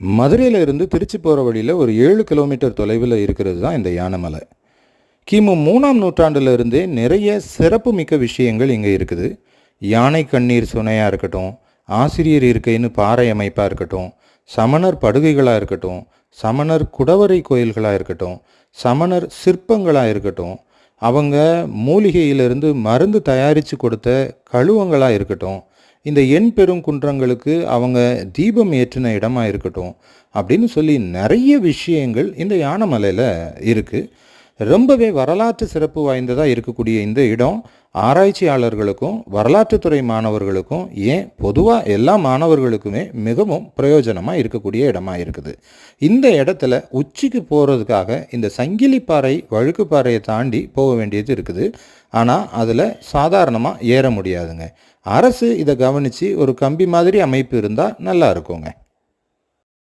மதுரையில் இருந்து திருச்சி போகிற வழியில் ஒரு ஏழு கிலோமீட்டர் தொலைவில் இருக்கிறது தான் இந்த யானைமலை. கிமு மூணாம் நூற்றாண்டுலேருந்தே நிறைய சிறப்பு மிக்க விஷயங்கள் இங்கே இருக்குது. யானை கண்ணீர் சுனையாக இருக்கட்டும் ஆசிரியர் இருக்கைன்னு பாறை அமைப்பாக இருக்கட்டும் சமணர் படுகைகளாக இருக்கட்டும் சமணர் குடவரை கோயில்களாக இருக்கட்டும் சமணர் சிற்பங்களாக இருக்கட்டும் அவங்க மூலிகையிலிருந்து மருந்து தயாரித்து கொடுத்த கழுவங்களாக இருக்கட்டும் இந்த எண் பெரும் குன்றங்களுக்கு அவங்க தீபம் ஏற்றின இடமா இருக்கட்டும் அப்படின்னு சொல்லி நிறைய விஷயங்கள் இந்த யானைமலையில் இருக்குது ரொம்பவே வரலாற்று சிறப்பு வாய்ந்ததாக இருக்கக்கூடிய இந்த இடம் ஆராய்ச்சியாளர்களுக்கும் வரலாற்றுத்துறை மாணவர்களுக்கும் ஏன் பொதுவாக எல்லா மாணவர்களுக்குமே மிகவும் பிரயோஜனமாக இருக்கக்கூடிய இடமா இருக்குது. இந்த இடத்துல உச்சிக்கு போகிறதுக்காக இந்த சங்கிலிப்பாறை வழுக்குப்பாறையை தாண்டி போக வேண்டியது இருக்குது. ஆனால் அதில் சாதாரணமாக ஏற முடியாதுங்க. அரசு இதை கவனித்து ஒரு கம்பி மாதிரி அமைப்பு இருந்தால் நல்லா இருக்குங்க.